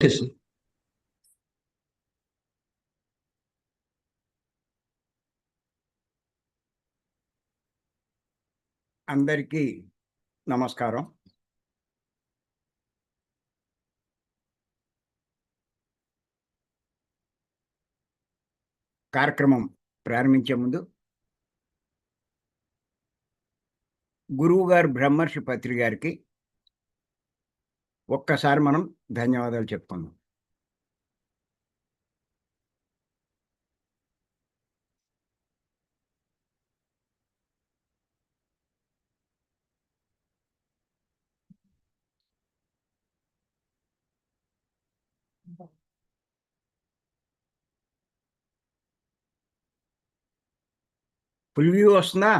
Yes. అందరికీ నమస్కారం కార్యక్రమం ప్రారంభించే ముందు గురువు గారు బ్రహ్మర్షి పత్రి గారికి ఒక్కసారి మనం ధన్యవాదాలు చెప్పుకుందాం. ఫుల్ వ్యూ వస్తుందా?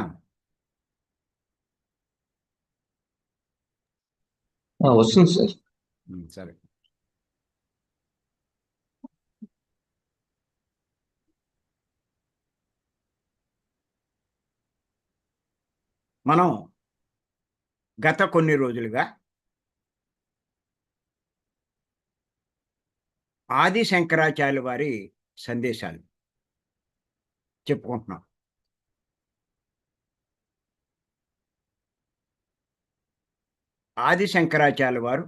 వస్తుంది సార్. సరే. మనం గత కొన్ని రోజులుగా ఆది శంకరాచార్య వారి సందేశాలు చెప్పుకుంటున్నాం. ఆది శంకరాచార్య వారు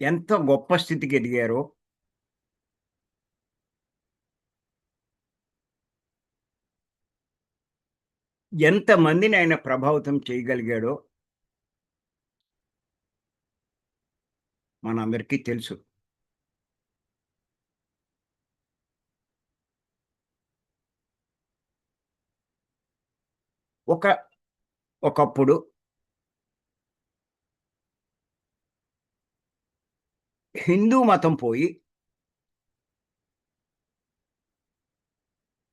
ఎంత గొప్ప స్థితికి ఎదిగారో ఎంతమందిని ఆయన ప్రభావితం చేయగలిగాడో మనందరికీ తెలుసు. ఒక ఒకప్పుడు హిందూ మతం పోయి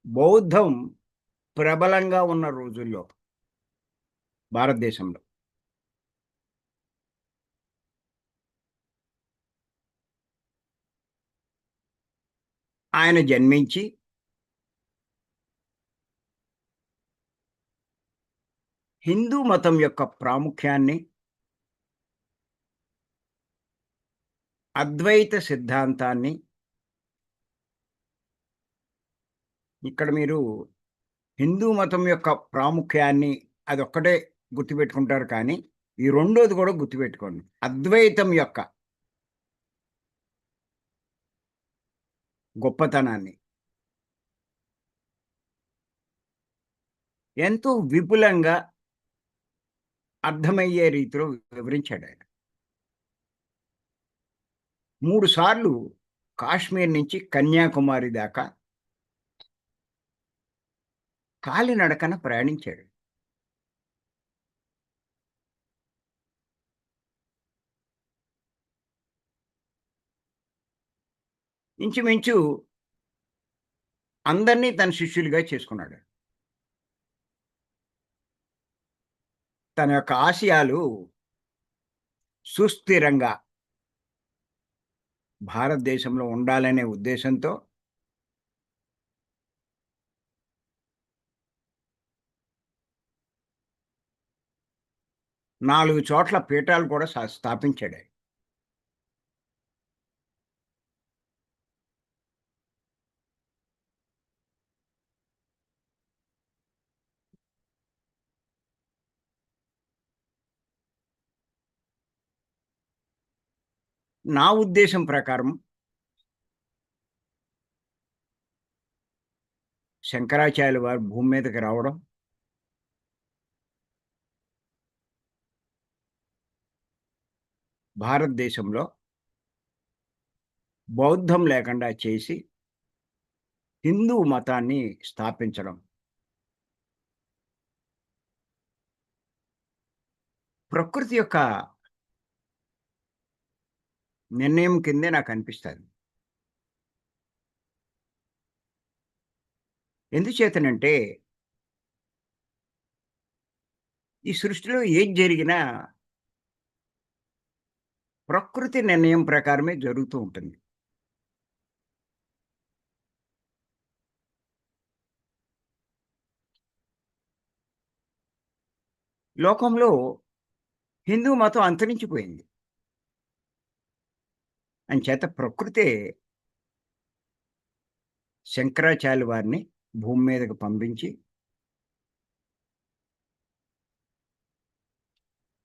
బౌద్ధం ప్రబలంగా ఉన్న రోజుల్లో భారతదేశంలో. ఆయన జన్మించి హిందూ మతం యొక్క ప్రాముఖ్యాన్ని అద్వైత సిద్ధాంతాన్ని ఇక్కడ మీరు హిందూ మతం యొక్క ప్రాముఖ్యాన్ని అదొక్కటే గుర్తుపెట్టుకుంటారు కానీ ఈ రెండోది కూడా గుర్తుపెట్టుకోండి. అద్వైతం యొక్క గొప్పతనాన్ని. ఎంతో విపులంగా అర్థమయ్యే రీతిలో వివరించాడు ఆయన. మూడు సార్లు కాశ్మీర్ నుంచి కన్యాకుమారి దాకా కాలినడకన ప్రయాణించాడు. ఇంచుమించు అందరినీ తన శిష్యులుగా చేసుకున్నాడు. తన యొక్క ఆశయాలు సుస్థిరంగా భారతదేశంలో ఉండాలనే ఉద్దేశంతో నాలుగు చోట్ల పీఠాలు కూడా స్థాపించాడు నా ఉద్దేశం ప్రకారం శంకరాచార్యుల వారు భూమి మీదకి రావడం భారతదేశంలో బౌద్ధం లేకుండా చేసి హిందూ మతాన్ని స్థాపించడం. ప్రకృతి యొక్క నిర్ణయం కిందే నాకు అనిపిస్తుంది. ఎందుచేతనంటే ఈ సృష్టిలో ఏది జరిగినా ప్రకృతి నిర్ణయం ప్రకారమే జరుగుతూ ఉంటుంది. లోకంలో హిందూ మతం అంతరించిపోయింది. అంచేత ప్రకృతే శంకరాచార్య వారిని భూమి మీదకు పంపించి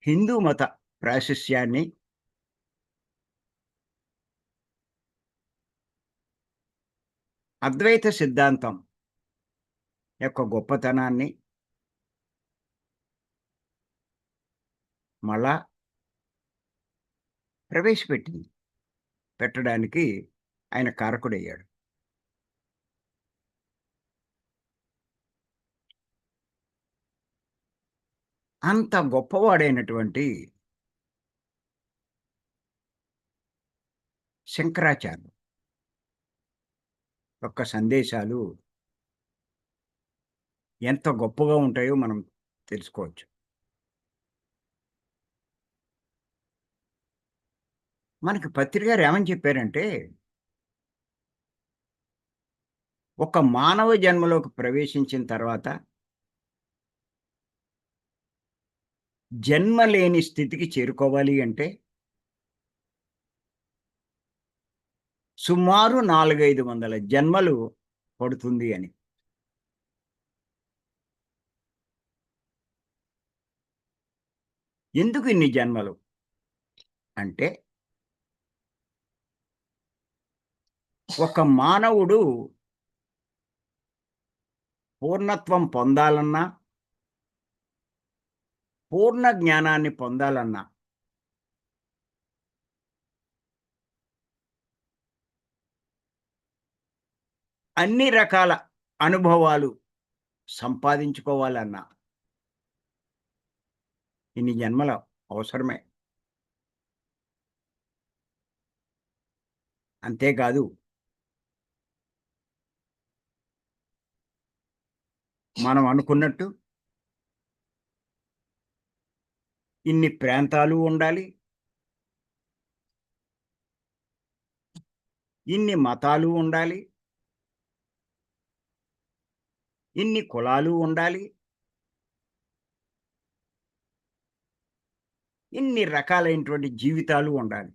హిందూ మత ప్రాశస్యాన్ని అద్వైత సిద్ధాంతం యొక్క గొప్పతనాన్ని మళ్ళా ప్రవేశపెట్టింది. పెట్టడానికి ఆయన కారకుడయ్యాడు. అంత గొప్పవాడైనటువంటి శంకరాచార్య యొక్క సందేశాలు ఎంత గొప్పగా ఉంటాయో మనం తెలుసుకోవచ్చు. మనకి పత్రిక ఏమని చెప్పారంటే ఒక మానవ జన్మలోకి ప్రవేశించిన తర్వాత జన్మ లేని స్థితికి చేరుకోవాలి అంటే సుమారు నాలుగైదు వందల జన్మలు పడుతుంది అని. ఎందుకు ఇన్ని జన్మలు? అంటే ఒక మానవుడు పూర్ణత్వం పొందాలన్నా పూర్ణ జ్ఞానాన్ని పొందాలన్నా అన్ని రకాల అనుభవాలు సంపాదించుకోవాలన్నా ఇన్ని జన్మల అవసరమే. అంతేకాదు మనం అనుకున్నట్టు ఇన్ని ప్రాంతాలు ఉండాలి. ఇన్ని మతాలు ఉండాలి. ఇన్ని కులాలు ఉండాలి. ఇన్ని రకాలైనటువంటి జీవితాలు ఉండాలి.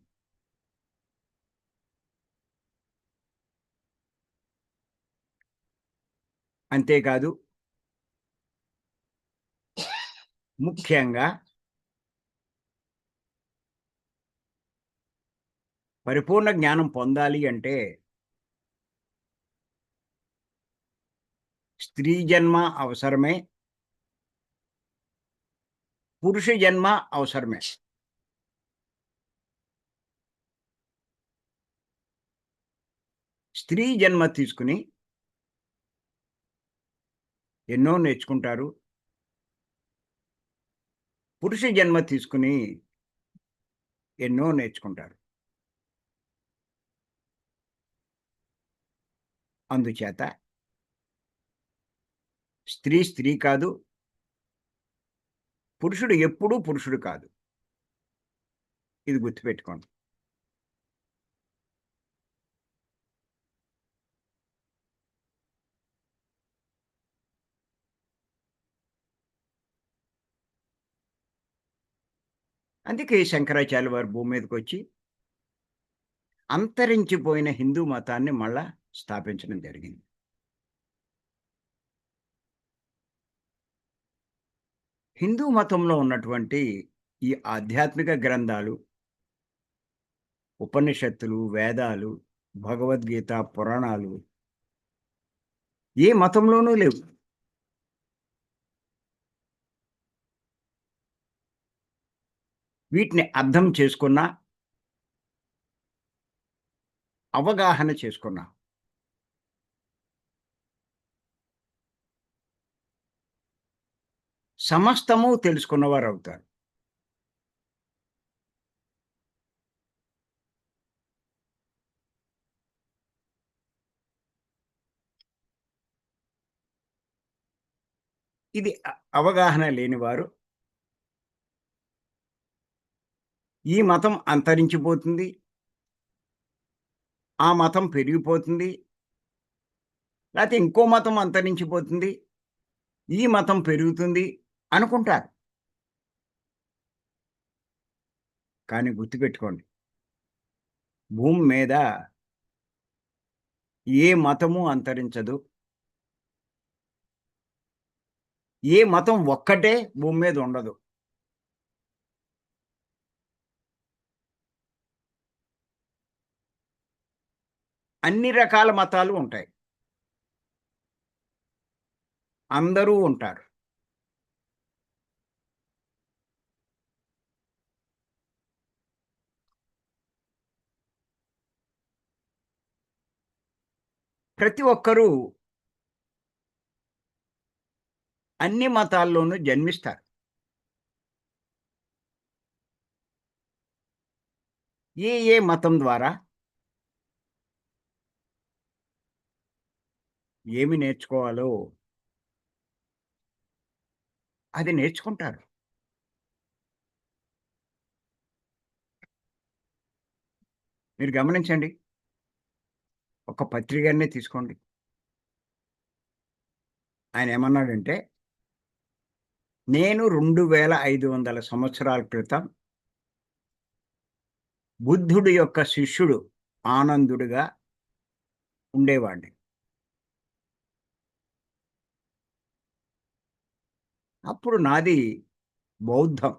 అంతేకాదు ముఖ్యంగా పరిపూర్ణ జ్ఞానం పొందాలి అంటే స్త్రీ జన్మ అవసరమే పురుష జన్మ అవసరమే. స్త్రీ జన్మ తీసుకుని ఎన్నో నేర్చుకుంటారు. పురుష జన్మ తీసుకుని ఎన్నో నేర్చుకుంటారు. అందుచేత స్త్రీ స్త్రీ కాదు పురుషుడు ఎప్పుడూ పురుషుడు కాదు. ఇది గుర్తుపెట్టుకోండి. అందుకే శంకరాచార్య వారు భూమి మీదకి వచ్చి అంతరించిపోయిన హిందూ మతాన్ని మళ్ళా స్థాపించడం జరిగింది. హిందూ మతంలో ఉన్నటువంటి ఈ ఆధ్యాత్మిక గ్రంథాలు ఉపనిషత్తులు వేదాలు భగవద్గీత పురాణాలు ఏ మతంలోనూ లేవు. వీటిని అర్థం చేసుకున్నా అవగాహన చేసుకున్నా. సమస్తము తెలుసుకున్నవారు అవుతారు ఇది అవగాహన లేనివారు ఈ మతం అంతరించిపోతుంది. ఆ మతం పెరిగిపోతుంది. లేకపోతే ఇంకో మతం అంతరించిపోతుంది. ఈ మతం పెరుగుతుంది అనుకుంటారు. కానీ గుర్తుపెట్టుకోండి. భూమి మీద ఏ మతము అంతరించదు. ఏ మతం ఒక్కటే భూమి మీద ఉండదు. అన్ని రకాల మతాలు ఉంటాయి. అందరూ ఉంటారు. ప్రతి ఒక్కరూ అన్ని మతాల్లోనూ జన్మిస్తారు. ఏ ఏ మతం ద్వారా? ఏమి నేర్చుకోవాలో అది నేర్చుకుంటారు. మీరు గమనించండి. ఒక పత్రికనే తీసుకోండి. ఆయన ఏమన్నాడంటే నేను రెండు వేల ఐదు వందల సంవత్సరాల క్రితం బుద్ధుడి యొక్క శిష్యుడు ఆనందుడిగా ఉండేవాడిని. అప్పుడు నాది బౌద్ధం.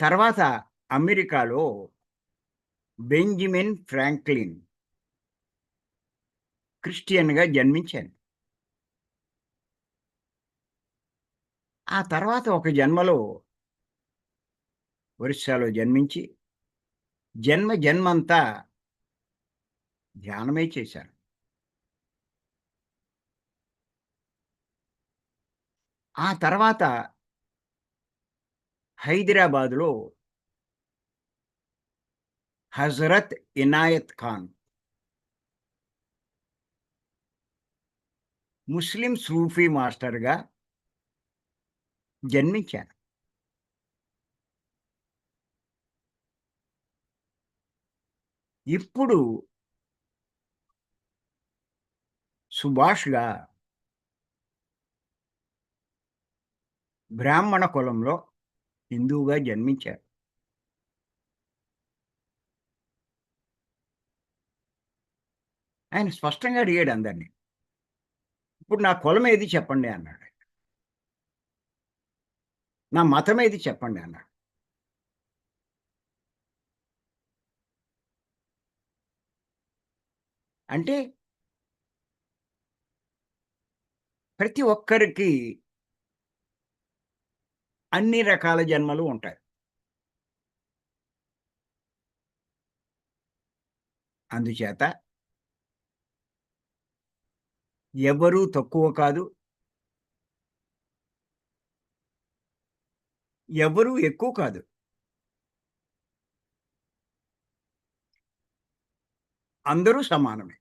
తర్వాత అమెరికాలో బెంజమిన్ ఫ్రాంక్లిన్ క్రిస్టియన్గా జన్మించాను. ఆ తర్వాత ఒక జన్మలో ఒరిస్సాలో జన్మించి జన్మ జన్మంతా ధ్యానమే చేశాను. ఆ తర్వాత హైదరాబాదులో హజరత్ ఇనాయత్ ఖాన్ ముస్లిం సూఫీ మాస్టర్గా జన్మించారు. ఇప్పుడు సుభాష్గా బ్రాహ్మణ కులంలో హిందువుగా జన్మించారు. ఆయన స్పష్టంగా అడిగాడు అందరినీ ఇప్పుడు నా కులం ఏది చెప్పండి అన్నాడు నా మతం ఏది చెప్పండి అన్నాడు. అంటే ప్రతి ఒక్కరికి అన్ని రకాల జన్మలు ఉంటాయి. అందుచేత ఎవరూ తక్కువ కాదు. ఎవరూ ఎక్కువ కాదు. అందరూ సమానమే.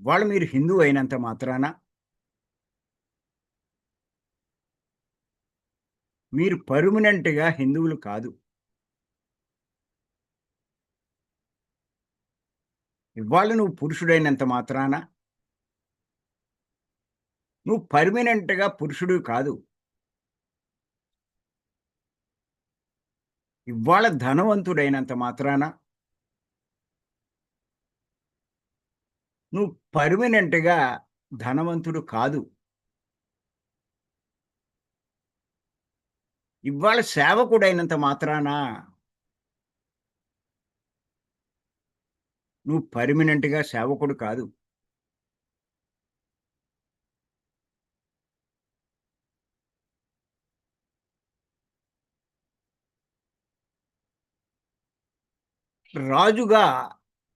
వాళ్ళు మీరు హిందూ అయినంత మాత్రాన మీరు పర్మనెంట్గా హిందువులు కాదు. ఇవాళ నువ్వు పురుషుడైనంత మాత్రాన నువ్వు పర్మనెంట్గా పురుషుడు కాదు. ఇవాళ ధనవంతుడైనంత మాత్రాన నువ్వు పర్మనెంట్గా ధనవంతుడు కాదు. ఇవాళ సేవకుడైనంత మాత్రాన? నువ్వు పర్మనెంట్గా సేవకుడు కాదు. రాజుగా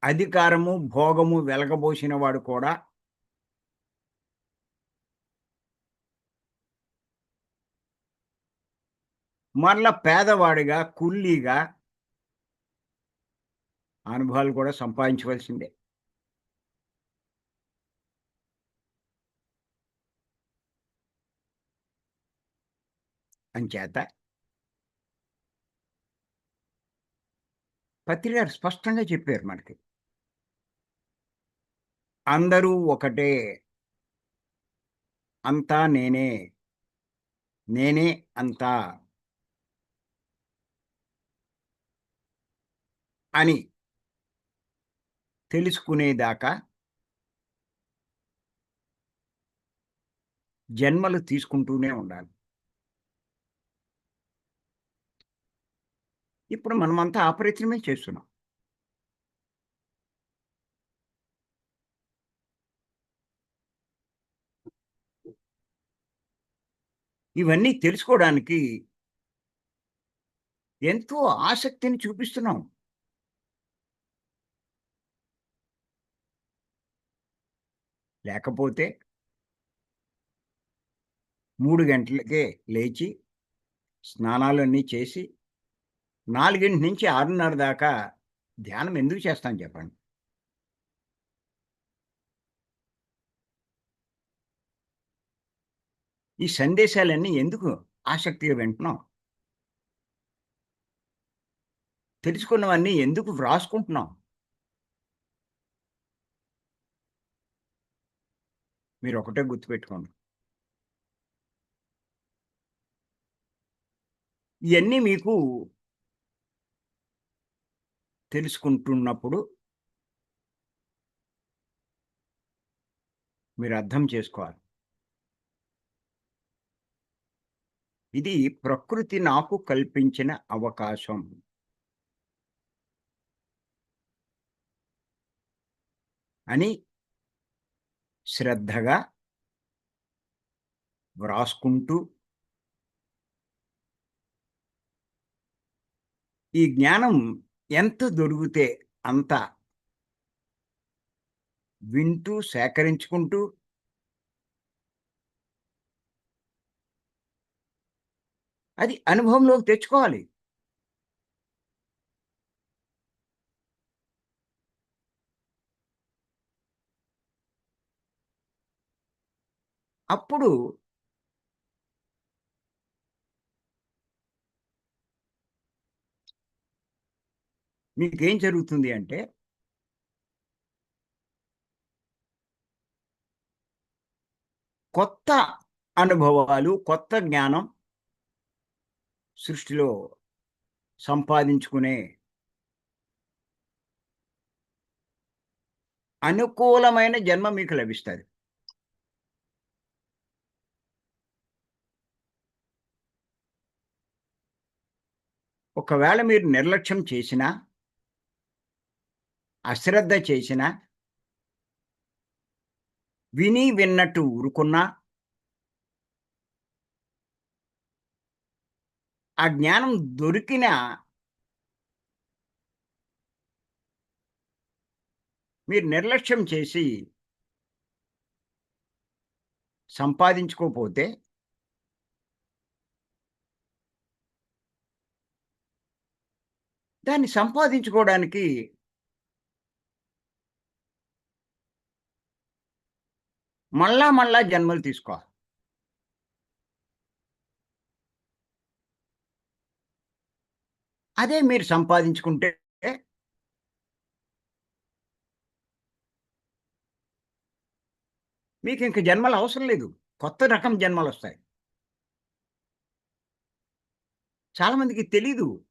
అధికారము భోగము వెలగబోసిన వాడు కూడా మరల పేదవాడిగా కుల్లీగా అనుభవాలు కూడా సంపాదించవలసిందే. అంచేత పత్రికారు స్పష్టంగా చెప్పారు మనకి. అందరూ ఒకటే. అంతా నేనే. నేనే అంతా. అని తెలుసుకునేదాకా జన్మలు తీసుకుంటూనే ఉండాలి. ఇప్పుడు మనమంతా ఆ చేస్తున్నాం. ఇవన్నీ తెలుసుకోవడానికి ఎంతో ఆసక్తిని చూపిస్తున్నాం. లేకపోతే మూడు గంటలకే లేచి స్నానాలన్నీ చేసి నాలుగింటి నుంచి ఆరున్నర దాకా ధ్యానం ఎందుకు చేస్తాను చెప్పండి? ఈ సందేశాలన్నీ ఎందుకు ఆసక్తిగా వింటున్నాం? తెలుసుకున్నవన్నీ ఎందుకు వ్రాసుకుంటున్నాం? మీరు ఒకటే గుర్తుపెట్టుకోండి. ఇవన్నీ మీకు తెలుసుకుంటున్నప్పుడు మీరు అర్థం చేసుకోవాలి. ఇది ప్రకృతి నాకు కల్పించిన అవకాశం. అని శ్రద్ధగా వ్రాసుకుంటూ ఈ జ్ఞానం ఎంత దొరికితే అంత వింటూ సేకరించుకుంటూ అది అనుభవంలోకి తెచ్చుకోవాలి. అప్పుడు మీకేం జరుగుతుంది అంటే కొత్త అనుభవాలు కొత్త జ్ఞానం సృష్టిలో సంపాదించుకునే అనుకూలమైన జన్మ మీకు లభిస్తుంది. ఒకవేళ మీరు నిర్లక్ష్యం చేసినా అశ్రద్ధ చేసినా విని విన్నట్టు ఊరుకున్నా ఆ జ్ఞానం దొరికిన మీరు నిర్లక్ష్యం చేసి సంపాదించుకోకపోతే దాన్ని సంపాదించుకోవడానికి మళ్ళా మళ్ళా జన్మలు తీసుకోవాలి. అదే మీరు సంపాదించుకుంటే మీకు ఇంక జన్మలు అవసరం లేదు. కొత్త రకం జన్మలు వస్తాయి. చాలామందికి తెలీదు.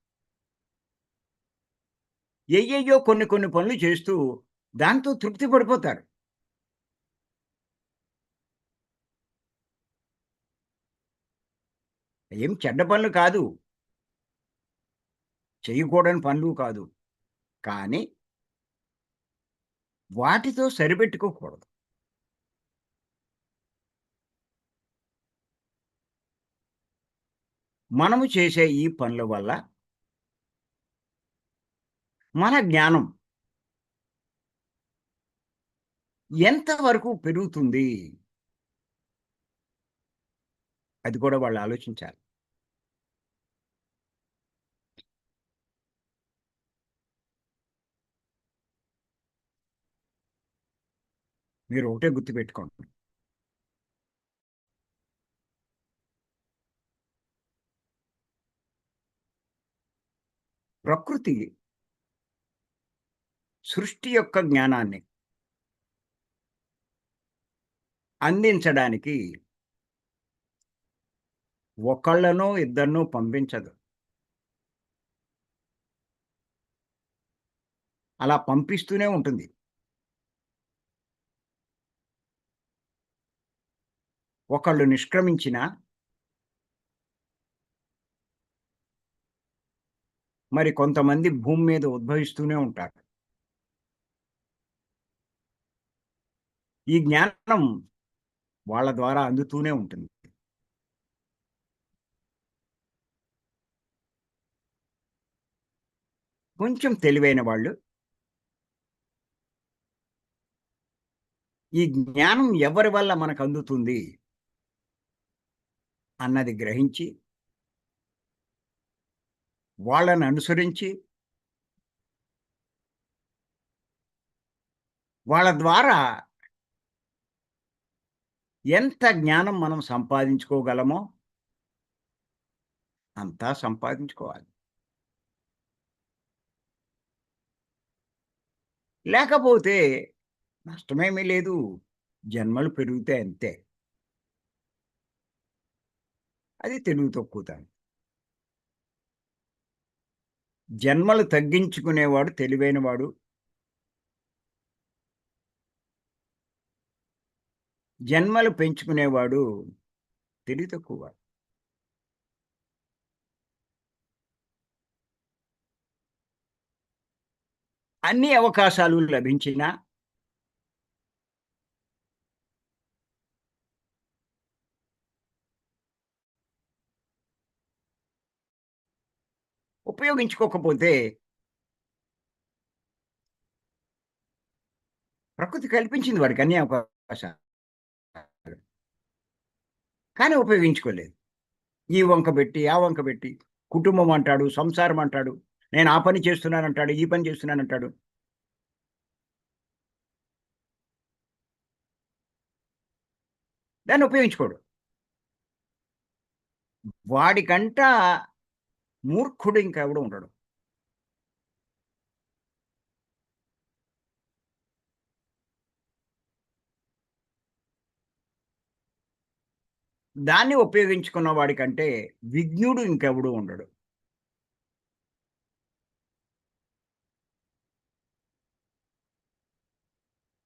ఏయో కొన్ని కొన్ని పనులు చేస్తూ దాంతో తృప్తి పడిపోతారు. ఏం చెడ్డ పనులు కాదు. చేయకూడని పనులు కాదు. కానీ వాటితో సరిపెట్టుకోకూడదు. మనము చేసే ఈ పనుల వల్ల మన జ్ఞానం ఎంతవరకు పెరుగుతుంది? అది కూడా వాళ్ళు ఆలోచించాలి. మీరు ఒకటే గుర్తుపెట్టుకోండి ప్రకృతి సృష్టి యొక్క జ్ఞానాన్ని అందించడానికి ఒకళ్ళనో ఇద్దరినో పంపించదు. అలా పంపిస్తూనే ఉంటుంది. ఒకళ్ళు నిష్క్రమించినా మరి కొంతమంది భూమి మీద ఉద్భవిస్తూనే ఉంటారు. ఈ జ్ఞానం వాళ్ళ ద్వారా అందుతూనే ఉంటుంది. కొంచెం తెలివైన వాళ్ళు ఈ జ్ఞానం ఎవరి వల్ల మనకు అందుతుంది? అన్నది గ్రహించి వాళ్ళని అనుసరించి వాళ్ళ ద్వారా ఎంత జ్ఞానం మనం సంపాదించుకోగలమో అంతా సంపాదించుకోవాలి. లేకపోతే నష్టమేమీ లేదు జన్మలు పెరిగితే అంతే. అది తెలుగు తక్కువతాను జన్మలు తగ్గించుకునేవాడు తెలివైనవాడు. జన్మలు పెంచుకునేవాడు తెలివి తక్కువ అన్ని అవకాశాలు లభించినా ఉపయోగించుకోకపోతే ప్రకృతి కల్పించింది వాడికి అన్ని అవకాశాలు. కానీ ఉపయోగించుకోలేదు. ఈ వంక పెట్టి ఆ వంక పెట్టి కుటుంబం అంటాడు సంసారం అంటాడు నేను ఆ పని చేస్తున్నానంటాడు ఈ పని చేస్తున్నానంటాడు. దాన్ని ఉపయోగించుకోడు. వాడికంట మూర్ఖుడు ఇంకా ఎవడు ఉండడు. దాన్ని ఉపయోగించుకున్న వాడికంటే విజ్ఞుడు ఇంకెవడు ఉండడు.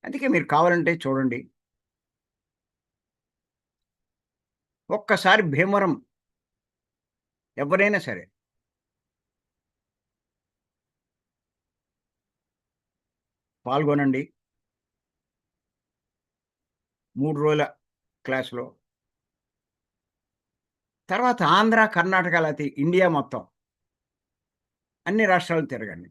అందుకే మీరు కావాలంటే చూడండి. ఒక్కసారి భీమరం ఎవరైనా సరే పాల్గొనండి. మూడు రోజుల క్లాసులో. తర్వాత ఆంధ్ర కర్ణాటక లేకపోతే ఇండియా మొత్తం. అన్ని రాష్ట్రాలు తిరగండి.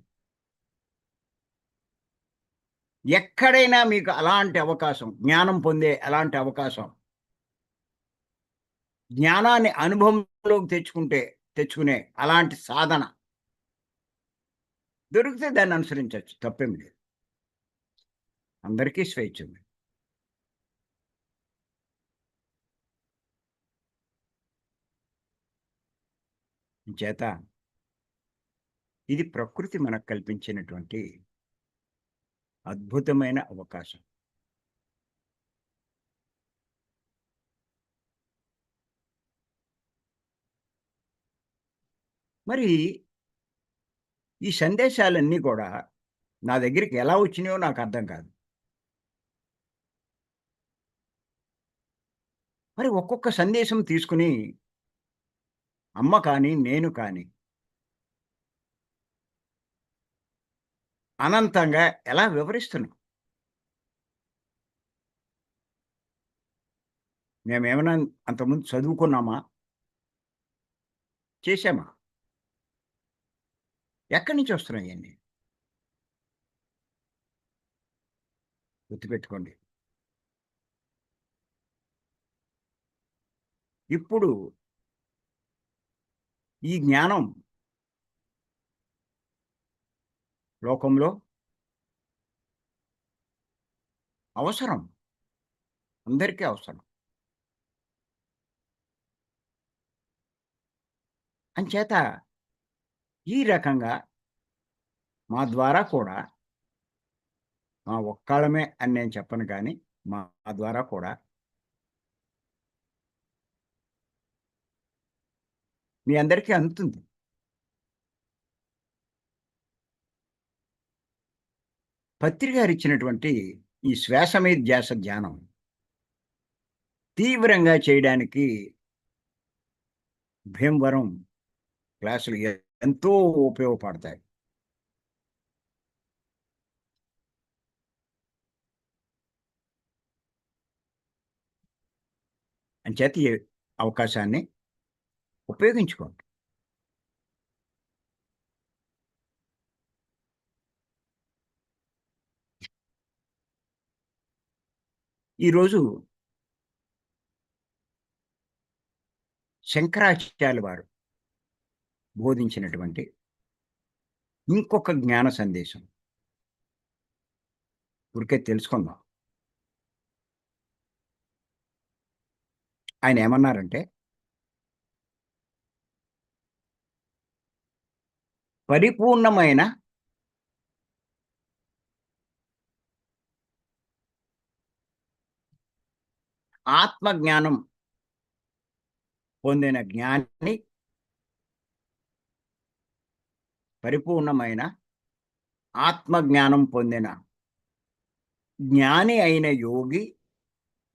ఎక్కడైనా మీకు అలాంటి అవకాశం జ్ఞానం పొందే అలాంటి అవకాశం. జ్ఞానాన్ని అనుభవంలోకి తెచ్చుకుంటే తెచ్చుకునే అలాంటి సాధన. దొరికితే దాన్ని అనుసరించవచ్చు తప్పేం లేదు. అందరికీ స్వేచ్ఛ ఉంది చేత ఇది ప్రకృతి మనకు కల్పించినటువంటి అద్భుతమైన అవకాశం. మరి ఈ సందేశాలన్నీ కూడా నా దగ్గరికి ఎలా వచ్చినాయో నాకు అర్థం కాదు. మరి ఒక్కొక్క సందేశం తీసుకుని అమ్మ కానీ నేను కానీ అనంతంగా ఎలా వివరిస్తున్నాం? మేమేమైనా అంతకుముందు చదువుకున్నామా? చేశామా? ఎక్కడి నుంచి వస్తున్నాయి ఇవన్నీ గుర్తుపెట్టుకోండి. ఇప్పుడు ఈ జ్ఞానం లోకంలో అవసరం. అందరికీ అవసరం. అంచేత ఈ రకంగా మా ద్వారా కూడా మా ఒక్కళ్ళమే అని నేను చెప్పను కానీ మా ద్వారా కూడా మీ అందరికీ అందుతుంది. పత్రికారు ఇచ్చినటువంటి ఈ శ్వాస మీద ధ్యాస ధ్యానం తీవ్రంగా చేయడానికి భీమవరం క్లాసులు ఎంతో ఉపయోగపడతాయి. అంచేత అవకాశాన్ని ఉపయోగించుకోండి ఈరోజు శంకరాచార్య వారు బోధించినటువంటి ఇంకొక జ్ఞాన సందేశం. ఊరికే తెలుసుకుందాం. ఆయన ఏమన్నారంటే పరిపూర్ణమైన ఆత్మజ్ఞానం పొందిన జ్ఞాని పరిపూర్ణమైన ఆత్మజ్ఞానం పొందిన జ్ఞాని అయిన యోగి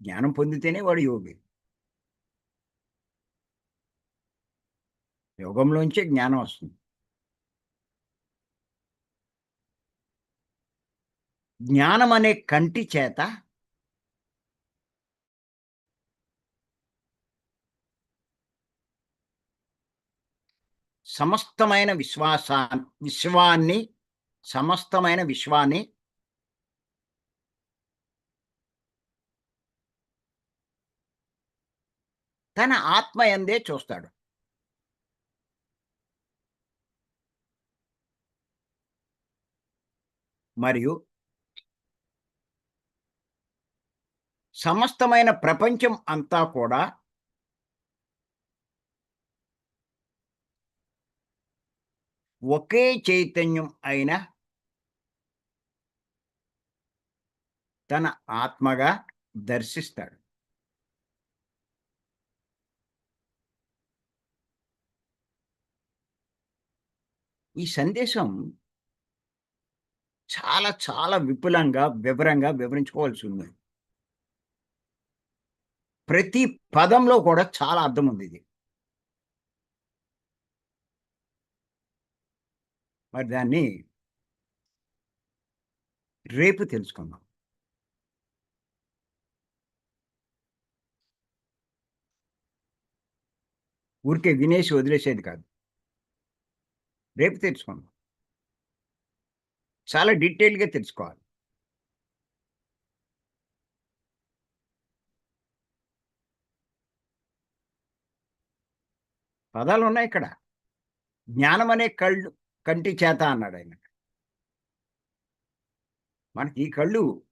జ్ఞానం పొందితేనే వాడు యోగి. యోగంలోంచే జ్ఞానం వస్తుంది. జ్ఞానం అనే కంటి చేత సమస్తమైన విశ్వాసా విశ్వాన్ని సమస్తమైన విశ్వాన్ని తన ఆత్మ ఎందే చూస్తాడు. మరియు సమస్తమైన ప్రపంచం అంతా కూడా ఒకే చైతన్యం అయిన తన ఆత్మగా దర్శిస్తాడు. ఈ సందేశం చాలా చాలా విపులంగా వివరంగా వివరించుకోవాల్సి ఉంది. ప్రతి పదంలో కూడా చాలా అర్థం ఉంది ఇది. మరి దాన్ని రేపు తెలుసుకుందాం. ఊరికే వినేసి వదిలేసేది కాదు. రేపు తెలుసుకుందాం. చాలా డీటెయిల్గా తెలుసుకోవాలి. పదాలు ఉన్నాయి ఇక్కడ. జ్ఞానం అనే కళ్ళు కంటి చేత అన్నాడు ఆయన. మనకి ఈ కళ్ళు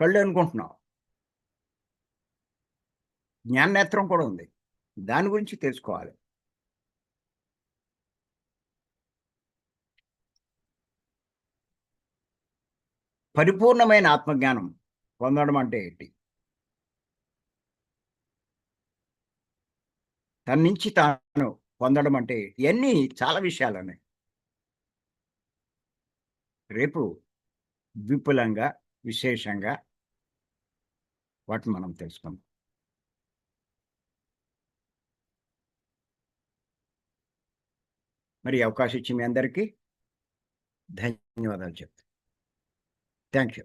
కళ్ళు అనుకుంటున్నాం. జ్ఞాన నేత్రం కూడా ఉంది. దాని గురించి తెలుసుకోవాలి. పరిపూర్ణమైన ఆత్మజ్ఞానం పొందడం అంటే ఏంటి? తన నుంచి తాను పొందడం అంటే ఇవన్నీ చాలా విషయాలు ఉన్నాయి రేపు విపులంగా విశేషంగా వాటిని మనం తెలుసుకుందాం. మరి అవకాశం ఇచ్చి మీ అందరికీ ధన్యవాదాలు చెప్తాను థ్యాంక్ యూ